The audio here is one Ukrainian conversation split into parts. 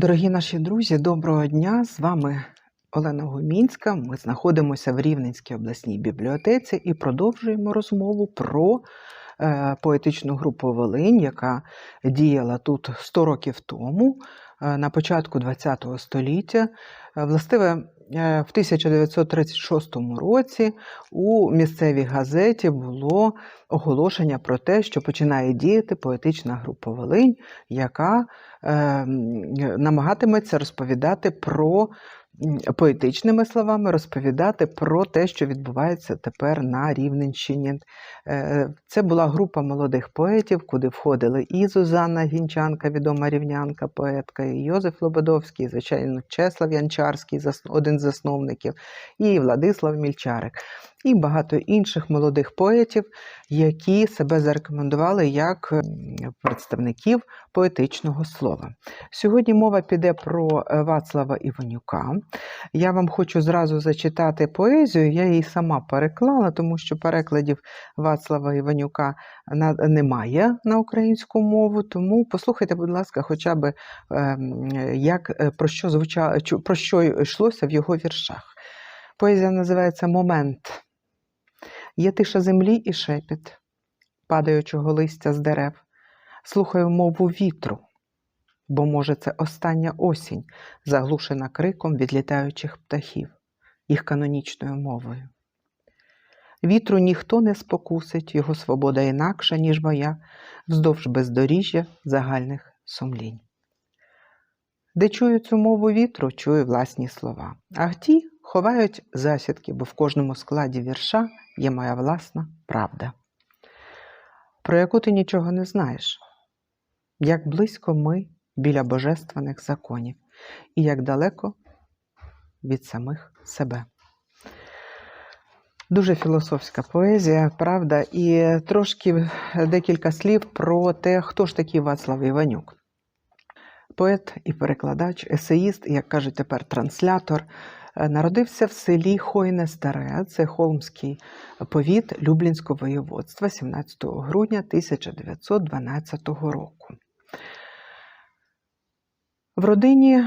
Дорогі наші друзі, доброго дня! З вами Олена Гумінська. Ми знаходимося в Рівненській обласній бібліотеці і продовжуємо розмову про е, поетичну групу Волинь, яка діяла тут 100 років тому, е, на початку ХХ століття. Е, Властиве, в 1936 році у місцевій газеті було оголошення про те, що починає діяти поетична група Волинь, яка е, намагатиметься розповідати про поетичними словами, розповідати про те, що відбувається тепер на Рівненщині. Е, Це була група молодих поетів, куди входили і Зузанна Гінчанка, відома рівнянка, поетка, і Йозеф Лободовський, звичайно, Чеслав Янчарський, один з засновників, і Владислав Мільчарик, і багато інших молодих поетів, які себе зарекомендували як представників поетичного слова. Сьогодні мова піде про е, Вацлава Іванюка. Я вам хочу зразу зачитати поезію. Я її сама переклала, тому що перекладів Вацлава Іванюка немає на українську мову. Тому послухайте, будь ласка, хоча б ем, як, е, про, що звуча, про що йшлося в його віршах. Поезія називається Момент. Є тиша землі і шепіт, падаючого листя з дерев. Слухаю мову вітру, бо, може, це остання осінь, заглушена криком відлітаючих птахів, їх канонічною мовою. Вітру ніхто не спокусить, його свобода інакша, ніж моя, вздовж бездоріжжя загальних сумлінь. Де чую цю мову вітру, чую власні слова. А ті ховають засідки, бо в кожному складі вірша є моя власна правда, про яку ти нічого не знаєш, як близько ми біля божественних законів, і як далеко від самих себе. Дуже філософська поезія, правда, і трошки декілька слів про те, хто ж такий Вацлав Іванюк. Поет і перекладач, есеїст, як кажуть тепер, транслятор, народився в селі Хойне Старе, це Холмський повіт Люблінського воєводства 17 грудня 1912 року. В родині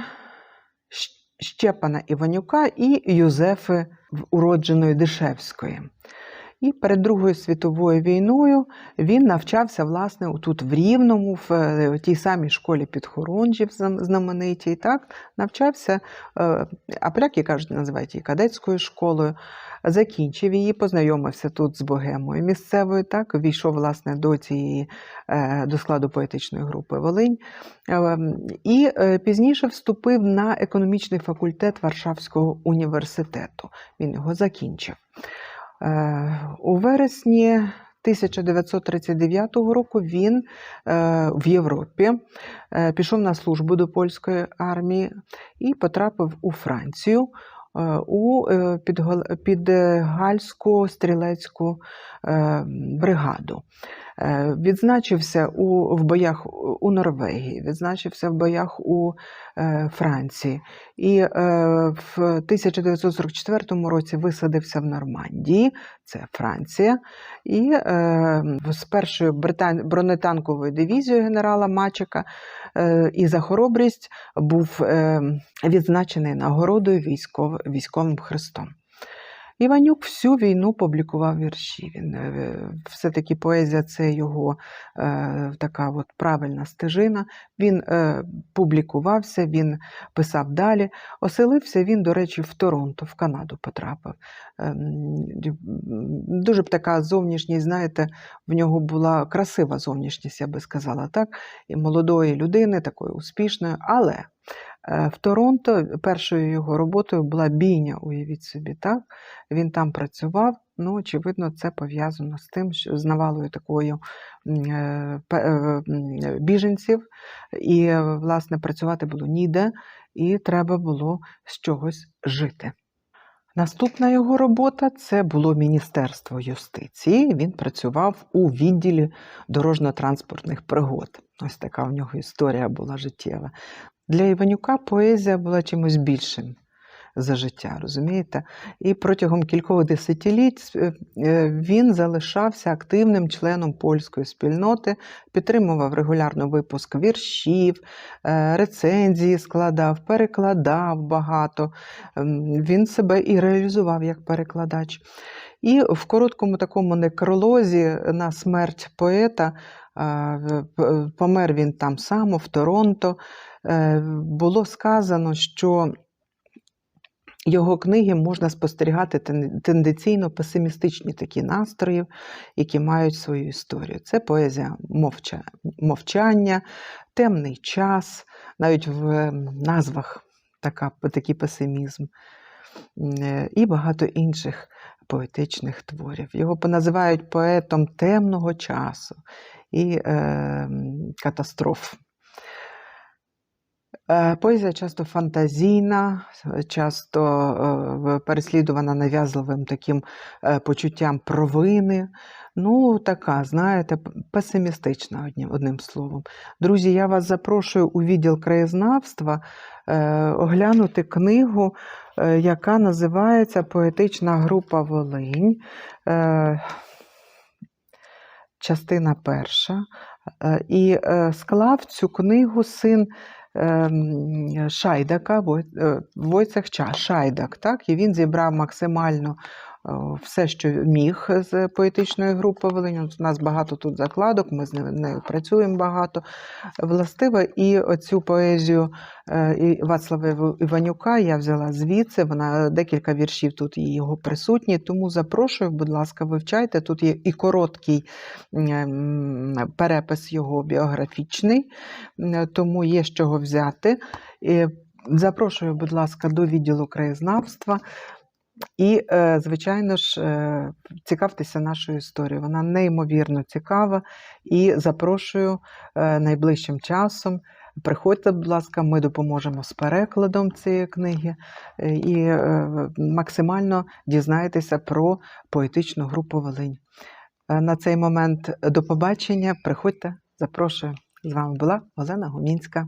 Щепана Іванюка і Юзефи уродженої Дишевської. І перед Другою світовою війною він навчався власне тут в Рівному, в е, тій самій школі підхорунжів знаменитій, так навчався, е, а поляки кажуть, називають її кадетською школою. Закінчив її, познайомився тут з богемою місцевою, так війшов власне до цієї е, до складу поетичної групи Волинь. І пізніше вступив на економічний факультет Варшавського університету. Він його закінчив. Е, У вересні 1939 року він е, в Європі е, пішов на службу до польської армії і потрапив у Францію у е, Підгальську стрілецьку е, бригаду. Е, Відзначився у, в боях у Норвегії, відзначився в боях у е, Франції. І е, в 1944 році висадився в Нормандії, це Франція, і е, з першою бронетанковою дивізією генерала Мачика е, і за хоробрість був е, відзначений нагородою військов... військовим хрестом. Іванюк всю війну публікував вірші. Він е, все-таки поезія це його е, така от правильна стежина. Він е, публікувався, він писав далі. Оселився він, до речі, в Торонто, в Канаду потрапив. М, Дуже б така зовнішність, знаєте, в нього була красива зовнішність, я би сказала, так? І молодої людини, такої успішної, але. Е, В Торонто першою його роботою була бійня, уявіть собі, так? Він там працював. Ну, очевидно, це пов'язано з тим, що з навалою такою е, е, біженців, і, власне, працювати було ніде, і треба було з чогось жити. Наступна його робота це було Міністерство юстиції. Він працював у відділі дорожньо-транспортних пригод. Ось така в нього історія була життєва. Для Іванюка поезія була чимось більшим, за життя, розумієте? І протягом кількох десятиліть е, е, він залишався активним членом польської спільноти, підтримував регулярно випуск віршів, е, рецензії складав, перекладав багато. Ем, Він себе і реалізував як перекладач. І в короткому такому некролозі на смерть поета помер він там само, в Торонто. Е, Було сказано, що його книги можна спостерігати тен- тенденційно песимістичні такі настрої, які мають свою історію. Це поезія мовчання, темний час, навіть в ем, назвах така, такий песимізм, е, і багато інших поетичних творів. Його називають поетом темного часу і е, катастроф. Е, Поезія часто фантазійна, часто е, переслідувана нав'язливим таким е, почуттям провини. Ну, така, знаєте, песимістична одним, одним словом. Друзі, я вас запрошую у відділ краєзнавства е, оглянути книгу, е, яка називається Поетична група Волинь. Частина перша. Е, І е, склав цю книгу син ем, Шайдака, е, Войцех Ча, Шайдак, так? і він зібрав максимально все, що міг з поетичної групи Волинь. У нас багато тут закладок, ми з нею працюємо багато. Властиво, і оцю поезію е, Вацлава Іванюка я взяла звідси. Вона декілька віршів тут його присутні. Тому запрошую, будь ласка, вивчайте. Тут є і короткий перепис його біографічний, тому є з чого взяти. Запрошую, будь ласка, до відділу краєзнавства. І, е, звичайно ж, е, цікавтеся нашою історією. Вона неймовірно цікава. І запрошую е, найближчим часом. Приходьте, будь ласка, ми допоможемо з перекладом цієї книги і максимально дізнаєтеся про поетичну групу Волинь. На цей момент до побачення. Приходьте, запрошую. З вами була Олена Гумінська.